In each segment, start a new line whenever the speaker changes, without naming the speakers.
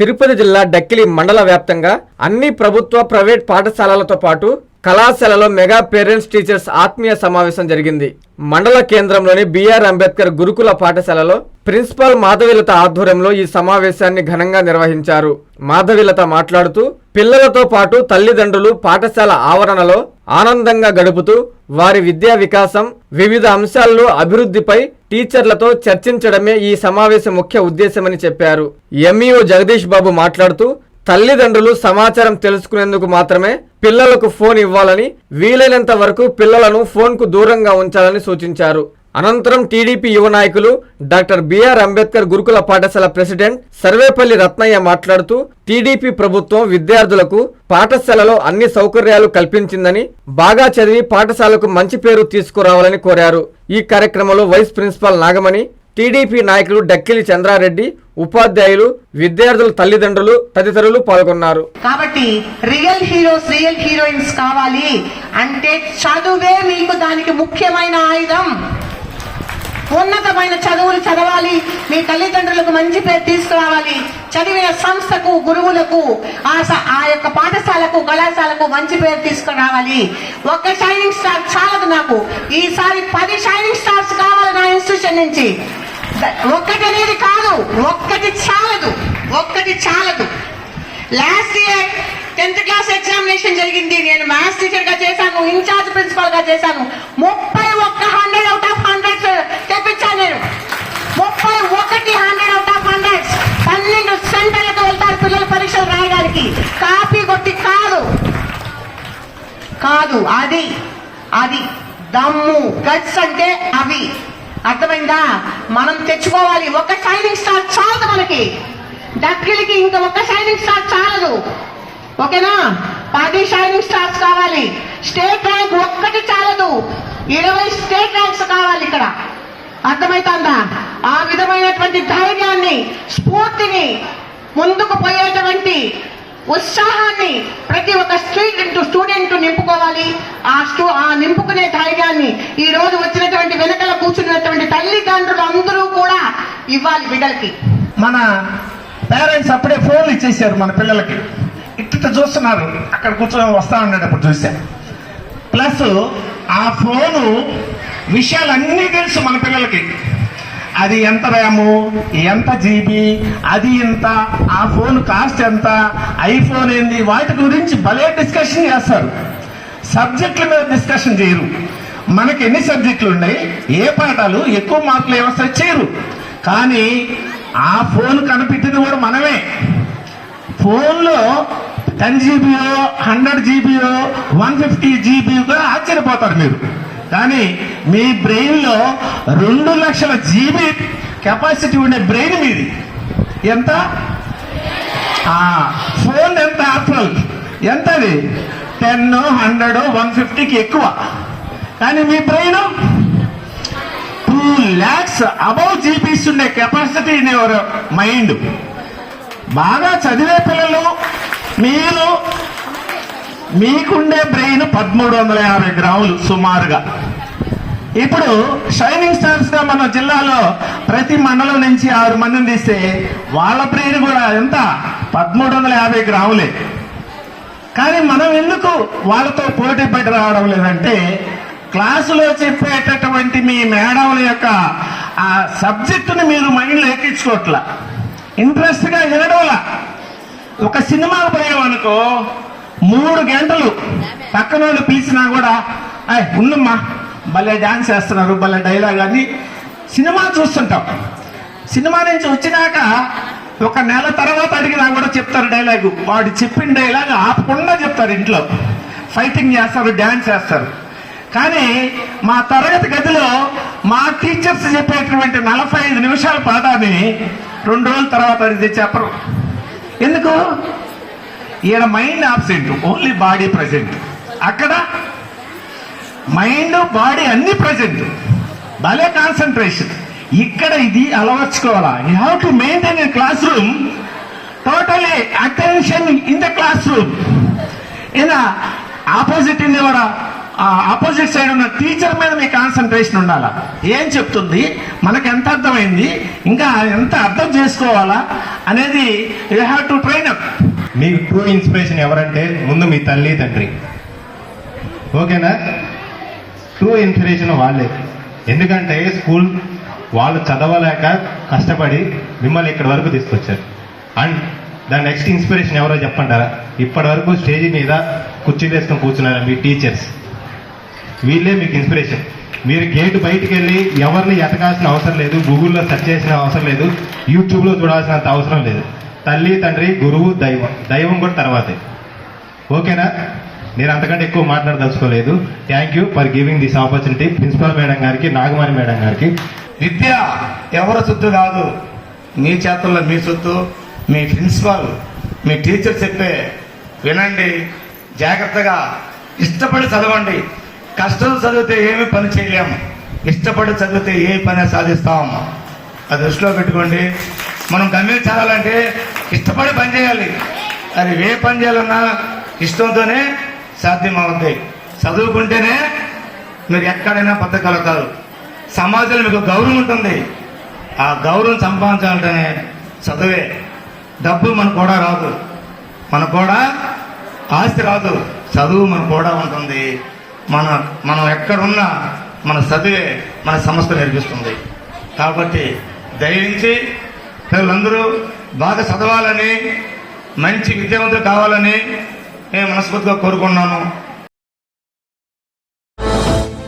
తిరుపతి జిల్లా డక్కిలి మండల వ్యాప్తంగా అన్ని ప్రభుత్వ ప్రైవేట్ పాఠశాలలతో పాటు కళాశాలలో మెగా పేరెంట్స్ టీచర్స్ ఆత్మీయ సమావేశం జరిగింది. మండల కేంద్రంలోని బిఆర్ అంబేద్కర్ గురుకుల పాఠశాలలో ప్రిన్సిపాల్ మాధవిలత ఆధ్వర్యంలో ఈ సమావేశాన్ని ఘనంగా నిర్వహించారు. మాధవిలత మాట్లాడుతూ పిల్లలతో పాటు తల్లిదండ్రులు పాఠశాల ఆవరణలో ఆనందంగా గడుపుతూ వారి విద్యా వికాసం వివిధ అంశాల్లో అభివృద్ధిపై టీచర్లతో చర్చించడమే ఈ సమావేశం ముఖ్య ఉద్దేశమని చెప్పారు. ఎంఈఓ జగదీష్ బాబు మాట్లాడుతూ తల్లిదండ్రులు సమాచారం తెలుసుకునేందుకు మాత్రమే పిల్లలకు ఫోన్ ఇవ్వాలని వీలైనంత వరకు పిల్లలను ఫోన్కు దూరంగా ఉంచాలని సూచించారు. అనంతరం టీడీపీ యువ నాయకులు డాక్టర్ బిఆర్ అంబేద్కర్ గురుకుల పాఠశాల ప్రెసిడెంట్ సర్వేపల్లి రత్నయ్య మాట్లాడుతూ టీడీపీ ప్రభుత్వం విద్యార్థులకు పాఠశాలలో అన్ని సౌకర్యాలు కల్పించిందని బాగా చదివి పాఠశాలకు మంచి పేరు తీసుకురావాలని కోరారు. ఈ కార్యక్రమంలో వైస్ ప్రిన్సిపాల్ నాగమణి టీడీపీ నాయకులు డక్కిలి చంద్రారెడ్డి ఉపాధ్యాయులు విద్యార్థుల తల్లిదండ్రులు తదితరులు పాల్గొన్నారు.
కాబట్టి రియల్ హీరోస్ రియల్ హీరోయిన్స్ కావాలి అంటే చదువే మీకు దానికి ముఖ్యమైన ఆయుధం. ఉన్నతమైన చదువులు చదవాలి మీ తల్లిదండ్రులకు మంచి పేరు తీసుకురావాలి. చదివిన సంస్థకు గురువులకు ఆ ఆ యొక్క పాఠశాలకు కళాశాలకు మంచి పేరు తీసుకురావాలి. ఒక్క షైనింగ్ స్టార్ చాలదు నాకు. ఈసారి పది షైనింగ్ స్టార్స్ కావాలి నా ఇన్స్టిట్యూషన్ నుంచి. ద- ఒక్కటి అనేది కాదు ఒక్కటి చాలదు ఒక్కటి చాలదు. Last year tenth class examination జరిగింది. నేను మ్యాథ్స్ టీచర్గా చేశాను ఇన్ఛార్జ్ ప్రిన్సిపల్గా చేశాను. ముప్పై ఒక్క హండ్రెడ్ అవుట్ ఆఫ్ హండ్రెడ్ తెప్పించాను నేను. ముప్పై ఒకటి హండ్రెడ్ అవుట్ ఆఫ్ హండ్రెడ్ పన్నెండు సెంటర్లకు వెళ్తారు పిల్లల పరీక్షలు రాయడానికి. కాపీ కొట్టి కాదు. కాదు అది అది దమ్ము గట్స్ అంటే అవి. అర్థమైందా? మనం తెచ్చుకోవాలి. ఒక షైనింగ్ స్టార్ చాలదు మనకి. డక్కిలికి ఇంకా ఒక షైనింగ్ స్టార్ చాలదు. ఓకేనా? పది షైనింగ్ స్టార్స్ కావాలి. స్టేట్ ర్యాంక్ ఒక్కటి చాలదు. ఇరవై స్టేట్ ర్యాంక్స్ కావాలి ఇక్కడ. అర్థమైతుందా? ఆ విధమైనటువంటి ధైర్యాన్ని స్ఫూర్తిని ముందుకు పోయేటువంటి ఉత్సాహాన్ని ప్రతి ఒక్క స్టూడెంట్ స్టూడెంట్ నింపుకోవాలి. ఆ స్టూ ఆ నింపుకునే ధైర్యాన్ని ఈ రోజు వచ్చినటువంటి వెనకల కూర్చున్నటువంటి తల్లిదండ్రులు అందరూ కూడా ఇవ్వాలి బిడ్డలకి.
మన పేరెంట్స్ అప్పుడే ఫోన్లు ఇచ్చేసారు మన పిల్లలకి. ఇట్ట చూస్తున్నారు. అక్కడ కూర్చొని వస్తా ఉండేటప్పుడు చూసా. ప్లస్ ఆ ఫోను విషయాలన్నీ తెలుసు మన పిల్లలకి. అది ఎంత ర్యాము? ఎంత జీబీ? అది ఎంత ఆ ఫోన్ కాస్ట్ ఎంత? ఐఫోన్ ఏంది? వాటి గురించి భలే డిస్కషన్ చేస్తారు. సబ్జెక్టుల మీద డిస్కషన్ చేయరు. మనకి ఎన్ని సబ్జెక్టులు ఉన్నాయి? ఏ పాఠాలు? ఎక్కువ మార్కులు ఏమొస్తాయి చేయరు. కానీ ఆ ఫోన్ కనిపెట్టింది కూడా మనమే. ఫోన్లో టెన్ జీబీయో హండ్రెడ్ జీబీయో వన్ ఫిఫ్టీ జీబీగా ఆశ్చర్యపోతారు మీరు. కానీ మీ బ్రెయిన్లో రెండు లక్షల జీబీ కెపాసిటీ ఉండే బ్రెయిన్ మీది. ఎంత? ఫోన్ ఎంత? ఆఫ్టర్ ఎంత అది టెన్ హండ్రెడ్ వన్ ఫిఫ్టీకి ఎక్కువ. కానీ మీ brain two lakhs above GBs ఉండే కెపాసిటీ ఇన్ యువర్ మైండ్. బాగా చదివే పిల్లలు మీరు మీకుండే బ్రెయిన్ పదమూడు వందల యాభై గ్రాములు సుమారుగా. ఇప్పుడు షైనింగ్ స్టార్స్గా మన జిల్లాలో ప్రతి మండలం నుంచి ఆరు మందిని తీస్తే వాళ్ళ ప్రేరు కూడా ఎంత? పదమూడు వందల యాభై గ్రాములే. కానీ మనం ఎందుకు వాళ్ళతో పోటీ పడి రావడం లేదంటే క్లాసులో చెప్పేటటువంటి మీ మేడంల యొక్క ఆ సబ్జెక్టుని మీరు మైండ్లో ఎక్కించుకోవట్లా ఇంట్రెస్ట్గా వినడంలా ఒక సినిమాకు పోయామనుకో మూడు గంటలు పక్కన వాళ్ళు పిలిచినా కూడా అయ్ ఉన్నమ్మా భలే డాన్స్ చేస్తున్నారు భలే డైలాగ్ అని సినిమా చూస్తుంటాం. సినిమా నుంచి వచ్చినాక ఒక నెల తర్వాత అడిగినా కూడా చెప్తారు డైలాగు వాడు చెప్పిన డైలాగ్ ఆపకుండా చెప్తారు ఇంట్లో. ఫైటింగ్ చేస్తారు డ్యాన్స్ చేస్తారు. కానీ మా తరగతి గదిలో మా టీచర్స్ చెప్పేటువంటి నలభై ఐదు నిమిషాల పాఠాన్ని రెండు రోజుల తర్వాత అడిగితే చెప్పరు. ఎందుకు? ఈయన mind absent only body present అక్కడ మైండ్ బాడీ అన్ని ప్రజెంట్. భలే కాన్సన్ట్రేషన్. ఇక్కడ ఇది అలవర్చుకోవాలా? You have to maintain in classroom totally attention in the classroom in opposite in ఎవర ఆపోజిట్ సైడ్ ఉన్న టీచర్ మీద మీ కాన్సన్ట్రేషన్ ఉండాలా? ఏం చెప్తుంది? మనకు ఎంత అర్థమైంది? ఇంకా ఎంత అర్థం చేసుకోవాలా? అనేది you have to train up
మీకు ట్రూ ఇన్స్పిరేషన్ ఎవరంటే ముందు మీ తల్లి తండ్రి. ఓకేనా? ట్రూ ఇన్స్పిరేషన్ వాళ్ళే. ఎందుకంటే స్కూల్ వాళ్ళు చదవలేక కష్టపడి మిమ్మల్ని ఇక్కడ వరకు తీసుకొచ్చారు. అండ్ దాని నెక్స్ట్ ఇన్స్పిరేషన్ ఎవరో చెప్పంటారా? ఇప్పటి వరకు స్టేజ్ మీద కుర్చీ వేసుకొని కూర్చున్నారా మీ టీచర్స్ వీళ్ళే మీకు ఇన్స్పిరేషన్ మీరు గేట్ బయటికి వెళ్ళి ఎవరిని ఎతకాల్సిన అవసరం లేదు గూగుల్లో సెర్చ్ చేసిన అవసరం లేదు యూట్యూబ్లో చూడాల్సినంత అవసరం లేదు. తల్లి తండ్రి గురువు దైవం. దైవం కూడా తర్వాతే. ఓకేనా? నేను అంతకంటే ఎక్కువ మాట్లాడదలుచుకోలేదు. Thank you for giving this opportunity principal madam గారికి నాగమణి మేడం గారికి.
విద్య ఎవరి సొత్తు కాదు. మీ చేతుల్లో మీ సొత్తు. మీ ప్రిన్సిపాల్ మీ టీచర్ చెప్పే వినండి. జాగ్రత్తగా ఇష్టపడి చదవండి. కష్టం చదివితే ఏమి పని చేయలేము ఇష్టపడి చదివితే ఏ పని సాధిస్తాం. అది దృష్టిలో పెట్టుకోండి. మనం గమ్యం చదవాలంటే ఇష్టపడి పని చేయాలి. అది ఏ పని చేయాలన్నా ఇష్టంతోనే సాధ్యమవుద్ది. చదువుకుంటేనే మీరు ఎక్కడైనా బతకగలుగుతారు సమాజంలో మీకు గౌరవం ఉంటుంది. ఆ గౌరవం సంపాదించాలంటేనే చదువే. డబ్బు మనకు కూడా రాదు. మనకు కూడా ఆస్తి రాదు. చదువు మనకు కూడా ఉంటుంది. మన మనం ఎక్కడున్నా మన చదివే మన సంస్థ నేర్పిస్తుంది. కాబట్టి దయించి పిల్లలందరూ బాగా చదవాలని మంచి విద్యావంతులు కావాలని నేను మనస్ఫూర్తిగా కోరుకున్నాను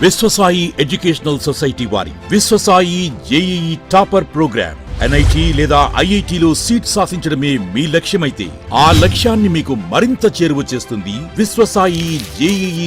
విశ్వసాయి ఎడ్యుకేషనల్ సొసైటీ వారి Vishwasai JEE topper program NIT లేదా ఐఐటిలో సీట్ సాధించడమే మీ లక్ష్యమైతే ఆ లక్ష్యాన్ని మీకు మరింత చేరువ చేస్తుంది Vishwasai JEE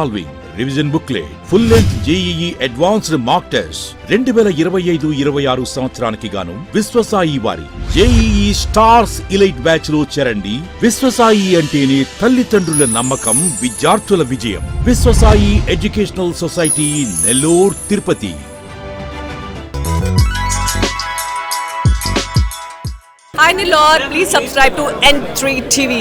solving revision booklet full length JEE advanced mock test రెండు వేల ఇరవై ఐదు ఇరవై ఆరు సంవత్సరానికి గాను విశ్వసాయి వారి జేఈఈ స్టార్స్ ఇలైట్ బ్యాచ్లో చేరండి. విశ్వసాయి అంటేనే తల్లిదండ్రుల నమ్మకం విద్యార్థుల విజయం. Vishwasai educational society Nellore Tirupati.
Hi Nilor, please subscribe to N3 TV.